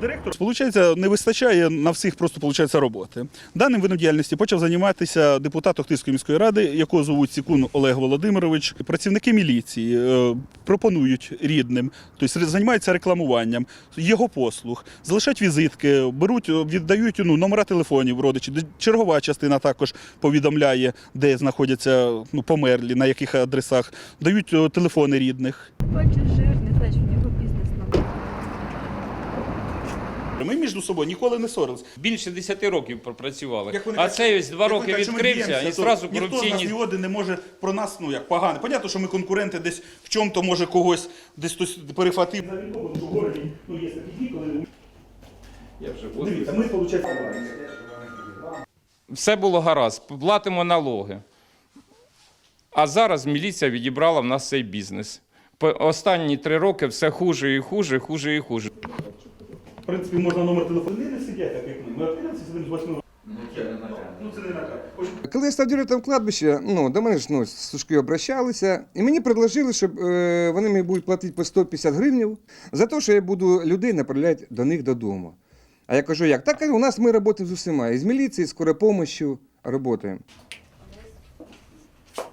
директор. Получається, не вистачає на всіх просто получається роботи. Даним видом діяльності почав займатися депутат Охтирської міської ради, якого звуть Сікун Олег Володимирович. Працівники міліції е, пропонують рідним, тобто займаються рекламуванням його послуг, залишають візитки, беруть, е, віддають ну, номера телефонів родичів. Чергова частина також повідомляє, де знаходяться ну, померлі, на яких адресах, дають е, телефони рідних. Бачиш жирний, значить в нього бізнес нам. Ми між собою ніколи не ссорились. Більше 10 років пропрацювали. Як вони А кажуть, цей ось два як роки вони кажуть, що ми відкрився б'ємося, і то зразу Ніхто з нас корупційні. ні один не може про нас, ну як погано. Понятно, що ми конкуренти десь в чому-то може когось десь хтось перехватив. Ну, є такі, коли Я вже дивіться, ми виходить. Все було гаразд, платимо налоги. А зараз міліція відібрала в нас цей бізнес. По останні три роки все хуже і хуже, хуже і хуже. В принципі, можна номер телефону. Не сидять, так як ми. Ми відкриємося сидимо з 8 Ну це не наказ. Коли я став директором кладбища, ну, до мене ж ну, сушки обращалися, і мені предложили, щоб е, вони мені будуть платити по 150 гривень за те, що я буду людей направляти до них додому. А я кажу, як? Так у нас ми працюємо з усіма. І з міліції, з скорою допомогою працюємо.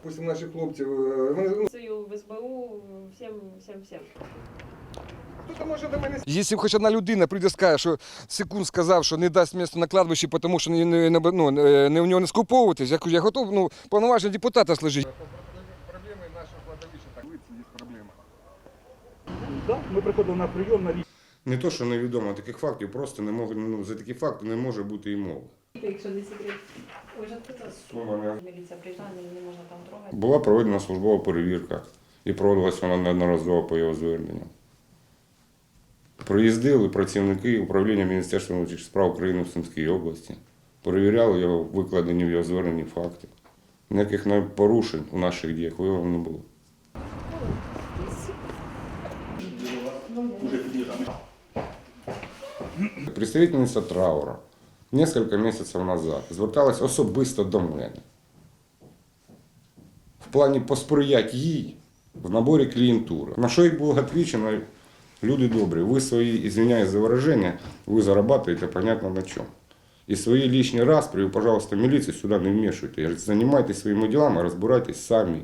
Пусть наші хлопці. е, вони, ну, в СБУ, всім, всім, всім. Може до мене. Якщо хоч одна людина прийде скаже, що секунд сказав, що не дасть місце на кладбищі, тому що не, не, не, ну, не, в нього не скуповуватись, я кажу, я готов, ну, повноваження депутата служити. Проблеми нашого кладовища, так, є проблема. Так, ми приходили на прийом на Не то, що невідомо таких фактів, просто не може, ну, за такі факти не може бути і мови. Якщо не секрет. Не- Міліція приїжджає, не можна там трогати. Була проведена службова перевірка і проводилась вона неодноразово по його зверненню. Приїздили працівники управління Міністерства внутрішніх справ України в Сумській області, перевіряли його викладені в його зверненні факти. Ніяких порушень у наших діях виявлено не було. Представительниця траура кілька місяців назад зверталась особисто до мене в плані посприяти їй в наборі клієнтури. На що їй було відповідано, люди добрі, ви свої, извиняюсь за выражение, ви зарабатываете понятно на чому. І свої лишні распри, ви, пожалуйста, міліцію сюди не вмішуйте. Занимайтесь своїми ділами, розбирайтесь самі.